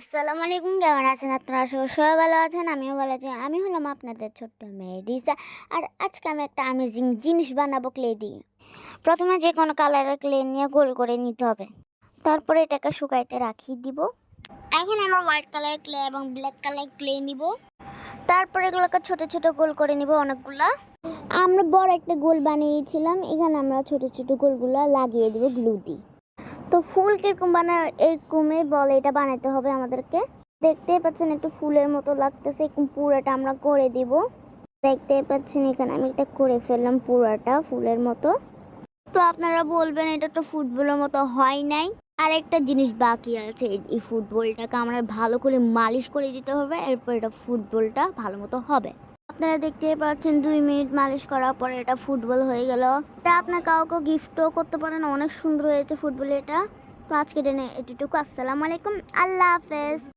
আসসালামু আলাইকুম, কেমন আছেন আপনারা? সবাই সবাই ভালো আছেন? আমিও ভালো আছি। আমি হলাম আপনাদের ছোট্ট মেয়ে রিসা আর আজকে আমি একটা আমেজিং জিনিস বানাবো ক্লে দিয়ে। প্রথমে যে কোনো কালারের ক্লে নিয়ে গোল করে নিতে হবে। তারপরে এটাকে শুকাইতে রাখিয়ে দিব। এখন আমরা হোয়াইট কালার ক্লে এবং ব্ল্যাক কালার ক্লে নিব। তারপরে এগুলোকে ছোট ছোট গোল করে নিব অনেকগুলা। আমরা বড় একটা গোল বানিয়েছিলাম। এখানে আমরা ছোট ছোট গোলগুলো লাগিয়ে দিব গ্লু দিয়ে। তো ফুল কীরকম বানায়, এরকমই বলে এটা বানাতে হবে আমাদেরকে। দেখতেই পাচ্ছেন একটু ফুলের মতো লাগতেছে পুরোটা আমরা করে দিব। দেখতেই পাচ্ছেন এখানে আমি এটা করে ফেললাম পুরোটা ফুলের মতো। তো আপনারা বলবেন এটা তো ফুটবলের মতো হয় নাই। আর একটা জিনিস বাকি আছে এই ফুটবলটাকে আমরা ভালো করে মালিশ করে দিতে হবে, এরপর এটা ফুটবলটা ভালো মতো হবে। আপনারা দেখতে পাচ্ছেন দুই মিনিট মালিশ করার পরে এটা ফুটবল হয়ে গেল। এটা আপনার কাউকে গিফটও করতে পারেন, অনেক সুন্দর হয়েছে ফুটবল এটা। তো আজকে টেনে এটুকু আসসালামু আলাইকুম। আল্লাহ হাফেজ।